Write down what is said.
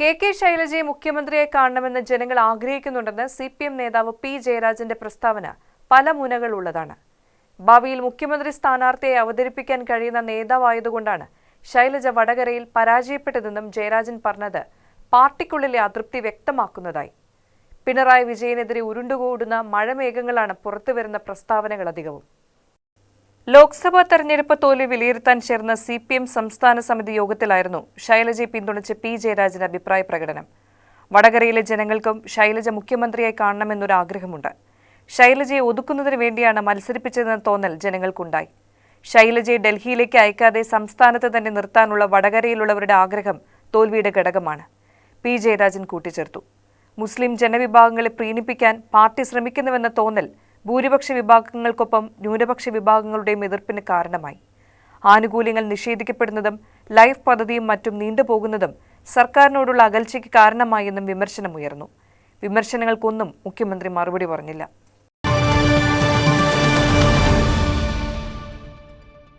K K ശൈലജയെ മുഖ്യമന്ത്രിയെ കാണണമെന്ന് ജനങ്ങൾ ആഗ്രഹിക്കുന്നുണ്ടെന്ന് സി പി എം നേതാവ് പി ജയരാജന്റെ പ്രസ്താവന പല മുനകളുള്ളതാണ്. ഭാവിയിൽ മുഖ്യമന്ത്രി സ്ഥാനാർത്ഥിയെ അവതരിപ്പിക്കാൻ കഴിയുന്ന നേതാവായതുകൊണ്ടാണ് ശൈലജ വടകരയിൽ പരാജയപ്പെട്ടതെന്നും ജയരാജൻ പറഞ്ഞത് പാർട്ടിക്കുള്ളിലെ അതൃപ്തി വ്യക്തമാക്കുന്നതായി. പിണറായി വിജയനെതിരെ ഉരുണ്ടുകൂടുന്ന മഴമേഘങ്ങളാണ് പുറത്തുവരുന്ന പ്രസ്താവനകൾ അധികവും. ലോക്സഭാ തെരഞ്ഞെടുപ്പ് തോൽവി വിലയിരുത്താൻ ചേർന്ന സി പി എം സംസ്ഥാന സമിതി യോഗത്തിലായിരുന്നു ശൈലജയെ പിന്തുണച്ച് പി ജയരാജൻ അഭിപ്രായ പ്രകടനം. വടകരയിലെ ജനങ്ങൾക്കും ശൈലജ മുഖ്യമന്ത്രിയായി കാണണമെന്നൊരു ആഗ്രഹമുണ്ട്. ശൈലജയെ ഒതുക്കുന്നതിന് വേണ്ടിയാണ് മത്സരിപ്പിച്ചതെന്ന തോന്നൽ ജനങ്ങൾക്കുണ്ടായി. ശൈലജയെ ഡൽഹിയിലേക്ക് അയക്കാതെ സംസ്ഥാനത്ത് തന്നെ നിർത്താനുള്ള വടകരയിലുള്ളവരുടെ ആഗ്രഹം തോൽവിയുടെ ഘടകമാണ്. പി ജയരാജൻ കൂട്ടിച്ചേർത്തു. മുസ്ലിം ജനവിഭാഗങ്ങളെ പ്രീണിപ്പിക്കാൻ പാർട്ടി ശ്രമിക്കുന്നുവെന്ന തോന്നൽ ഭൂരിപക്ഷ വിഭാഗങ്ങൾക്കൊപ്പം ന്യൂനപക്ഷ വിഭാഗങ്ങളുടെയും എതിർപ്പിന് കാരണമായി. ആനുകൂല്യങ്ങൾ നിഷേധിക്കപ്പെടുന്നതും ലൈഫ് പദ്ധതിയും മറ്റും നീണ്ടുപോകുന്നതും സർക്കാരിനോടുള്ള അകൽച്ചയ്ക്ക് കാരണമായെന്നും വിമർശനമുയർന്നു. വിമർശനങ്ങൾക്കൊന്നും മുഖ്യമന്ത്രി മറുപടി പറഞ്ഞില്ല.